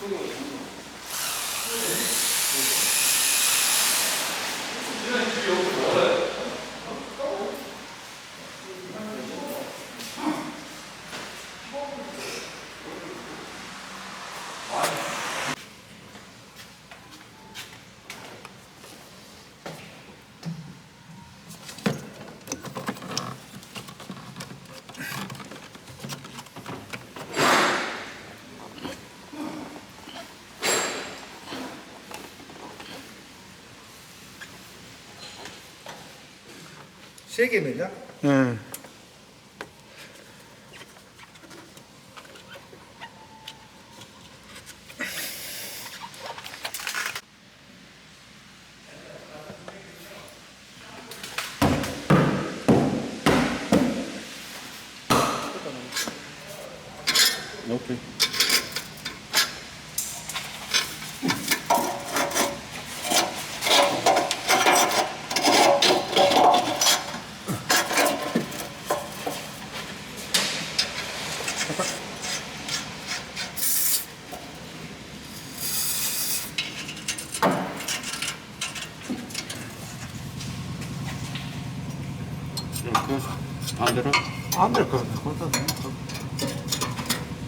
Хвилинку. 세 개면요? 예. 오케이. 그 반대로 안될 것 같아.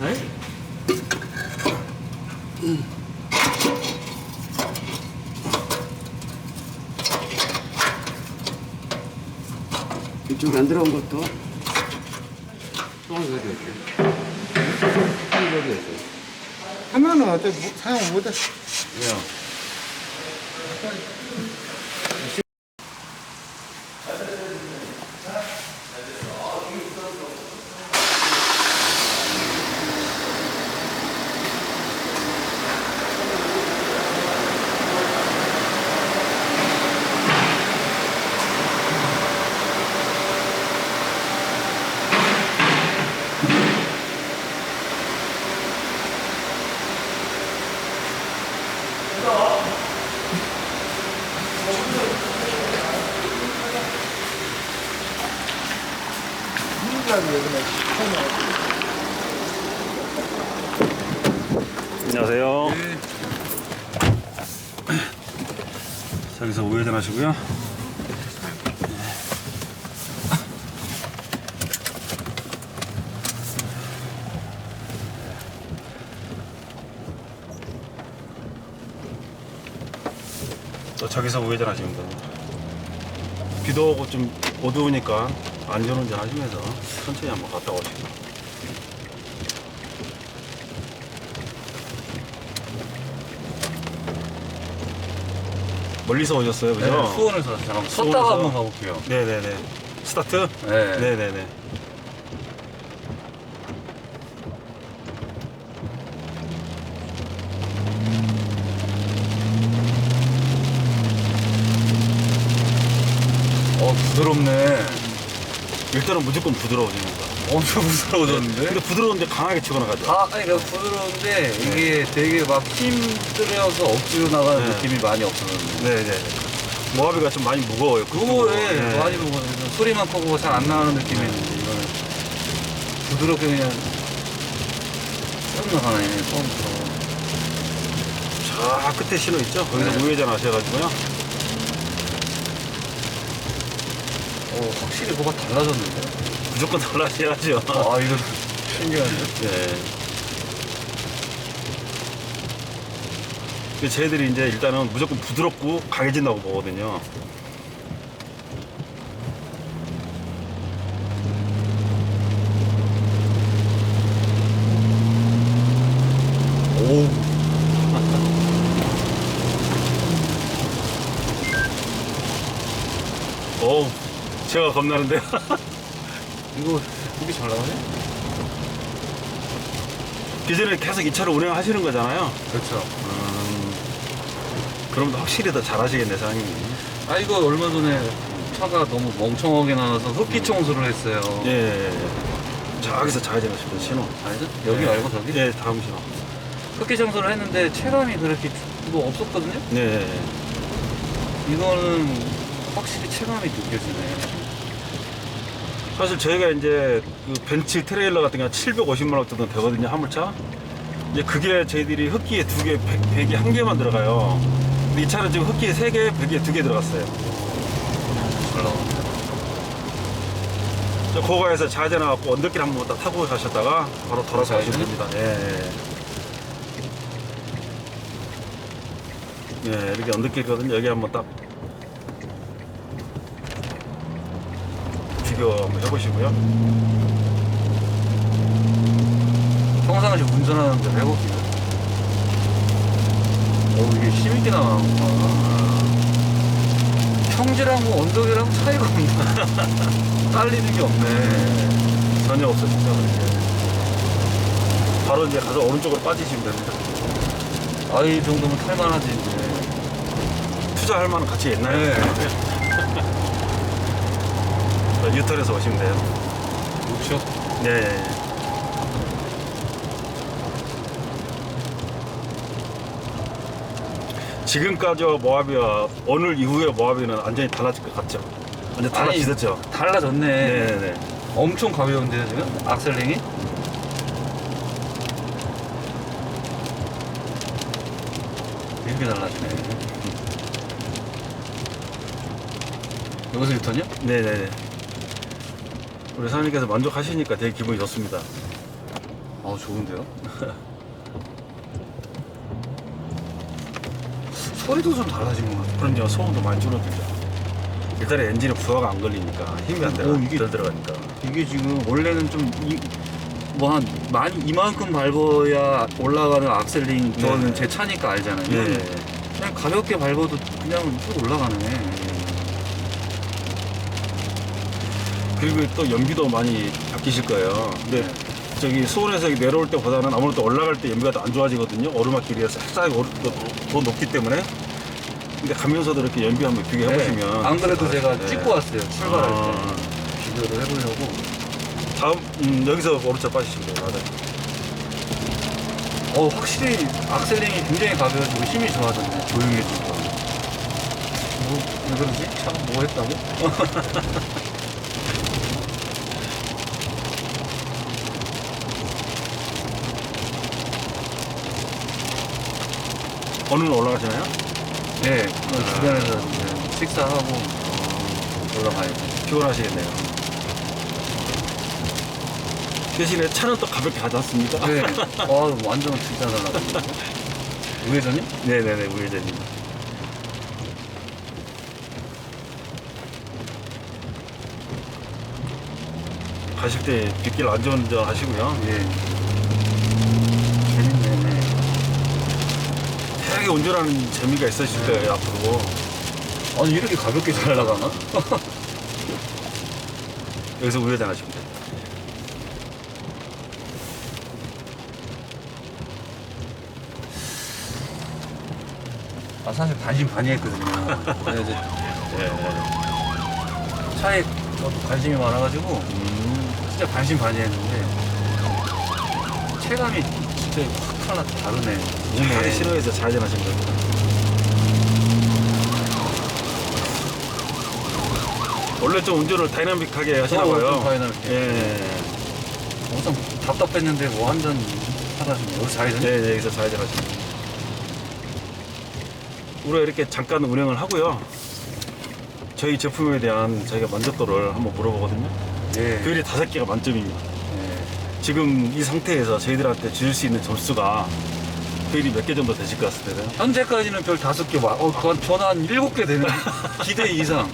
네? 이쪽에 안 들어온 것도 갔지? 또 어디 갔지? 하면은 어차피 뭐- 사용 못해. 왜요? 여기서 우회전 하시고요. 또 저기서 우회전 하시면 됩니다. 비도 오고 좀 어두우니까 안전운전 하시면서 천천히 한번 갔다 오시고. 멀리서 오셨어요, 그죠? 네, 수원에서 잠깐 수원에서? 섰다가 한번 가볼게요. 네네네. 스타트? 네. 네네네. 어 부드럽네. 일단은 무조건 부드러워집니다. 엄청 부드러워졌는데? 근데 부드러운데 강하게 치고 나가죠. 아, 아니 그러니까 부드러운데 이게 되게 막 힘들여서 억지로 나가는 네. 느낌이 많이 없어졌네. 네네. 모하비가 좀 많이 무거워요. 그거에 네. 많이 먹어요. 소리만 크고 잘 안 나가는 느낌이 있는데 이거는 부드럽게 그냥 쭉 나가네 처음부터. 저 끝에 신호 있죠? 거기서 네. 우회전 하셔가지고요. 확실히 뭐가 달라졌는데. 무조건 달라셔야죠. 아 이거 신기한데. 네. 저희들이 이제 일단은 무조건 부드럽고 강해진다고 보거든요. 오. 어우, 제가 겁나는데요. 이거 되게 잘 나가네. 기존에 계속 이 차를 운행하시는 거잖아요. 그렇죠. 음, 그럼 확실히 더 잘하시겠네, 사장님이. 아 이거 얼마 전에 차가 너무 멍청하게 나와서 흡기 청소를 했어요. 예, 예, 예. 저기서 좌회전하시면 신호. 아니죠? 여기 예. 말고 저기? 예, 다음 신호. 흡기 청소를 했는데 체감이 그렇게 뭐 없었거든요? 네, 예, 예. 이거는 확실히 체감이 느껴지네. 사실 저희가 이제 그 벤츠 트레일러 같은 게 750만 원 정도 되거든요, 화물차. 이제 그게 저희들이 흡기에 두 개, 배- 배기 한 개만 들어가요. 근데 이 차는 지금 흡기에 세 개, 배기에 두 개 들어갔어요. 저 고가에서 자제 나갖고 언덕길 한 번 딱 타고 가셨다가 바로 돌아서 가시면 됩니다. 예. 예, 이렇게 언덕길이거든요. 여기 한번 딱 비교 한번 해보시고요. 평상시 운전하는데 해볼게요. 어, 이게 힘있게 나가는구나. 평지랑 뭐 언덕이랑 차이가 없나. 딸리는 게 없네. 전혀 없어진다. 그렇게. 바로 이제 가서 오른쪽으로 빠지시면 됩니다. 아, 이 정도면 탈만하지, 이제. 투자할 만한 가치 있나요? 네. 자, 유턴해서 오시면 돼요. 그렇죠. 네. 예, 예. 지금까지 모하비와 오늘 이후의 모하비는 완전히 달라질 것 같죠? 완전 달라지셨죠? 달라졌네. 네 네. 엄청 가벼운데요, 지금? 악셀링이? 이렇게 달라지네. 여기서 유턴이요? 네 네 네. 우리 사장님께서 만족하시니까 되게 기분이 좋습니다. 아 좋은데요? 소리도 좀 달라진 것 같아요. 그럼요, 소음도 많이 줄어들죠. 일단은 엔진에 부하가 안 걸리니까 힘이 안 들어, 오, 이게- 덜 들어가니까. 이게 지금 원래는 좀뭐한 많이 이만큼 밟아야 올라가는 악셀링 저는 네. 제 차니까 알잖아요. 네. 그냥 가볍게 밟아도 그냥 쭉 올라가네. 그리고 또 연비도 많이 바뀌실 거예요. 근데 저기 수원에서 내려올 때보다는 아무래도 올라갈 때 연비가 더 안 좋아지거든요. 오르막길이라서 살짝 오르, 더, 더 높기 때문에. 근데 가면서도 이렇게 연비 한번 비교해 보시면. 네. 안 그래도 제가 네. 찍고 왔어요. 출발할 때 아, 비교를 해보려고. 다음 음, 여기서 오른쪽 빠지시면 돼요. 맞아요. 어 확실히 악셀링이 굉장히 가벼워지고 힘이 좋아졌네. 조용해지고. 뭐 왜 그러지? 참 뭐 했다고? 오늘 올라가시나요? 네, 그 주변에서 이제 식사하고 올라가야죠. 피곤하시겠네요. 대신에 차는 또 가볍게 가지 않습니까? 네, 아 완전 진짜 달라졌네. 우회전이? 네네네, 우회전입니다. 가실 때 빗길 안전운전 하시고요. 예. 재밌네. 되게 운전하는 재미가 있으실 거예요, 앞으로. 아니 이렇게 가볍게 잘 나가나? 여기서 우회전 하시면 돼요. 아 사실 반신반의했거든요. 근데 이제 예. 차에 저도 관심이 많아가지고 음, 진짜 반신반의했는데 체감이 진짜 확 달라 다르네. 하기 싫어해서 좌회전 하시면 됩니다. 원래 좀 운전을 다이나믹하게 하시나 어, 봐요. 좀 다이나믹해. 예. 엄청 답답했는데 뭐 한잔 하다 좀 여기 자이전 네, 네, 여기서 좌회전 하시면 됩니다. 우리가 이렇게 잠깐 운행을 하고요. 저희 제품에 대한 저희가 만족도를 한번 물어보거든요. 예. 그일이 다섯 개가 만점입니다. 예. 지금 이 상태에서 저희들한테 주실 수 있는 점수가 그일이 몇 개 정도 되실 것 같습니다. 현재까지는 별 다섯 개 와. 어, 그건 저는 한 일곱 개 되는 기대 이상.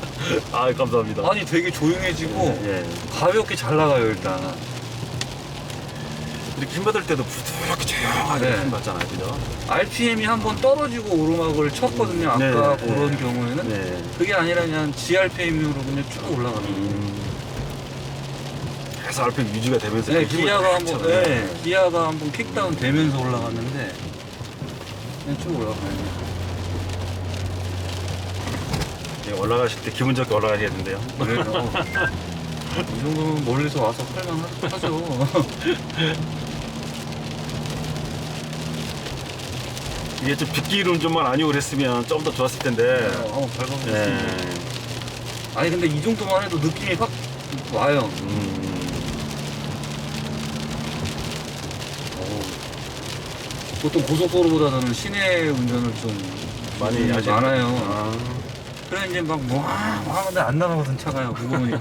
아, 감사합니다. 아니 되게 조용해지고 예, 예. 가볍게 잘 나가요 일단. 이렇게 힘 받을 때도 부드럽게 조용하게 네. 힘 받잖아요, 그죠? RPM이 한 번 떨어지고 오르막을 쳤거든요. 아까 네, 그런 네. 경우에는 네. 그게 아니라 그냥 GRPM으로 그냥 쭉 올라가는 거예요. 음. 계속 RPM 유지가 되면서 네, 힘을 기아가 딱 한번. 네, 기아가 한번 킥다운 되면서 올라갔는데 그냥 쭉 올라가요. 예, 올라가실 때 기분 좋게 올라가야겠는데요. 그래서 이 정도면 멀리서 와서 할만하죠. 이게 좀 빗길 운전만 아니고 그랬으면 좀 더 좋았을 텐데. 어, 밟아보겠습니다. 예. 아니 근데 이 정도만 해도 느낌이 확 와요. 음. 보통 고속도로보다는 시내 운전을 좀 많이 음, 하시는 많아요. 아, 그래 이제 막뭐 뭐 하는데 안 나가거든 차가요 그거 보니까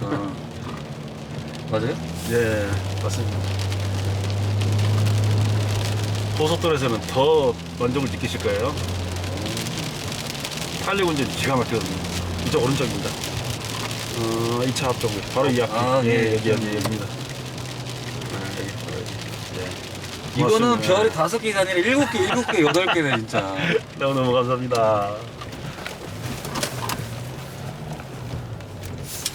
맞아요? 예, 맞습니다. 고속도로에서는 더 만족을 느끼실 거예요. 탄력 운전 기가 막히거든요. 이쪽 오른쪽입니다. 어, 2차 앞쪽 바로 이 앞. 아, 예, 예, 여기 예. 여기 여기입니다. 아, 여기 바로 여기. 예. 이거는. 별이 다섯 개가 아니라 일곱 개, 일곱 개, 여덟 개네 진짜. 너무너무 감사합니다.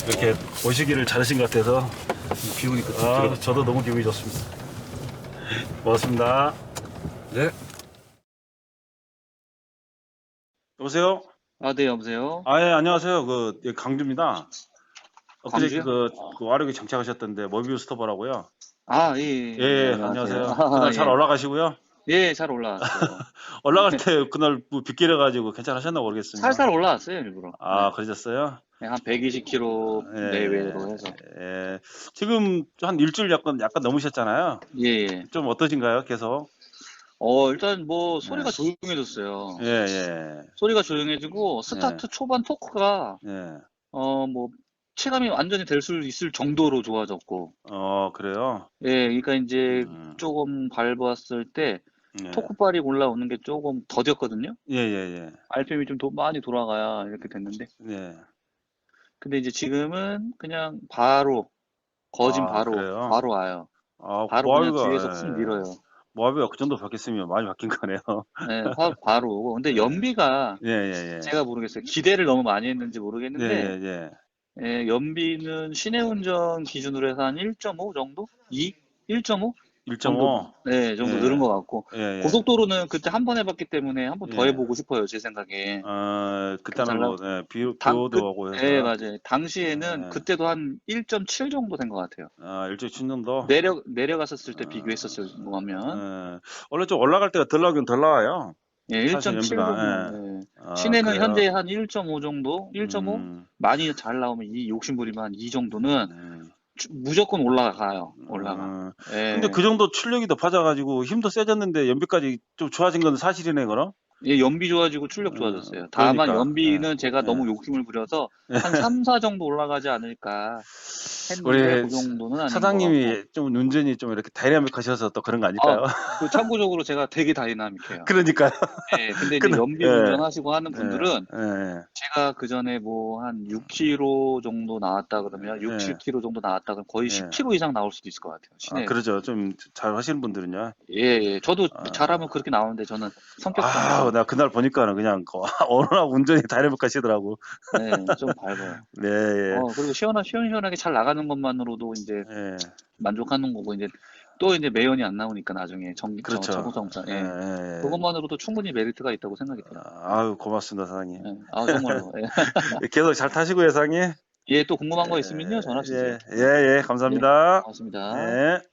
이렇게 오시기를 잘하신 것 같아서 비 오니까 좀 아. 저도 너무 기분이 좋습니다. 고맙습니다. 네. 여보세요? 아, 네, 여보세요? 아, 예, 안녕하세요. 그, 예, 강주입니다. 엊그제 광주요? 그, 그 와력에 정착하셨던데, 머비우스 터보라고요. 아, 예, 예. 예, 네, 안녕하세요. 아, 그날 잘 예. 올라가시고요. 예, 잘 올라왔어요. 올라갈 때 그날 뭐 빗길해 가지고 괜찮으셨나 모르겠습니다. 살살 올라왔어요, 일부러. 아, 네. 그러셨어요? 네, 한 120km 예. 내외로 해서. 예. 지금 한 일주일 약간, 약간 넘으셨잖아요. 예, 예. 좀 어떠신가요, 계속? 어, 일단 뭐 소리가 네. 조용해졌어요. 예, 예. 소리가 조용해지고 스타트 초반 토크가 예. 어, 뭐 체감이 완전히 될 수 있을 정도로 좋아졌고. 어, 그래요? 예, 그러니까 이제 음, 조금 밟았을 때 예. 토크발이 올라오는 게 조금 더뎠거든요. 예, 예, RPM이 좀 더 많이 돌아가야 이렇게 됐는데. 예. 예. 근데 이제 지금은 그냥 바로 거진 아, 바로 그래요? 바로 와요. 아, 바로 그냥 모하비가, 뒤에서 예. 쑥 밀어요. 모하비가 그 정도 바뀌었으면 많이 바뀐 거네요. 네, 바, 바로 오고. 근데 연비가 예, 예, 예. 제가 모르겠어요. 기대를 너무 많이 했는지 예, 모르겠는데 예, 예. 예, 연비는 시내 운전 기준으로 해서 한 1.5 정도? 2? 1.5? 1.5. 네, 정도 예. 늘은 것 같고. 예, 예. 고속도로는 그때 한 번 해봤기 때문에 한 번 더 예. 해보고 싶어요, 제 생각에. 어, 그때는 잘 뭐, 예, 비, 비 당- 오도 그- 해서. 네, 맞아요. 당시에는 예. 그때도 한 1.7 정도 된 것 같아요. 아, 일주일 충전도. 내려, 내려갔었을 때 아. 비교했었을 뭐 하면. 예. 원래 좀 올라갈 때가 덜 나오긴 덜 나와요. 예, 사실 1.7 연비가, 정도. 예. 아, 시내는 그래요? 현재 한 1.5 정도? 1.5? 음, 많이 잘 나오면 이 욕심부리면 한 이 정도는 음, 주- 무조건 올라가요. 올라가. 음. 예. 근데 그 정도 출력이 높아져가지고 힘도 세졌는데 연비까지 좀 좋아진 건 사실이네, 그럼? 예, 연비 좋아지고 출력 음, 좋아졌어요. 다만 그러니까. 연비는 제가 예. 너무 욕심을 부려서 한 3, 4 정도 올라가지 않을까 우리 그 정도는 아닌 사장님이 좀 운전이 좀 이렇게 다이나믹하셔서 또 그런 거 아닐까요? 같고. 그 참고적으로 제가 되게 다이나믹해요. 그러니까요. 예, 근데 이제 연비 예. 운전하시고 하는 분들은 예, 예. 제가 그 전에 뭐 한 6km 정도 나왔다 그러면 6, 예. 7km 정도 나왔다 그러면 거의 예. 10km 이상 나올 수도 있을 것 같아요. 시내. 아, 그러죠. 좀 잘 하시는 분들은요. 예, 예. 저도 아. 잘하면 그렇게 나오는데 저는 성격 아, 나 그날 보니까는 그냥 그 워낙 운전이 다이나믹하시더라고. 네, 좀 밟아요. 네, 예. 어, 그리고 시원하, 시원시원하게 잘 나가는 것만으로도 이제 예. 만족하는 거고, 이제 또 이제 매연이 안 나오니까 나중에 정, 그렇죠. 정, 자동차. 예, 예. 예. 그것만으로도 충분히 메리트가 있다고 생각이 들어요. 아유, 고맙습니다, 사장님. 예. 아, 정말로. 예. 계속 잘 타시고요, 사장님. 예, 또 궁금한 거 있으면요, 전화 주세요. 예, 예, 예, 감사합니다. 고맙습니다. 네.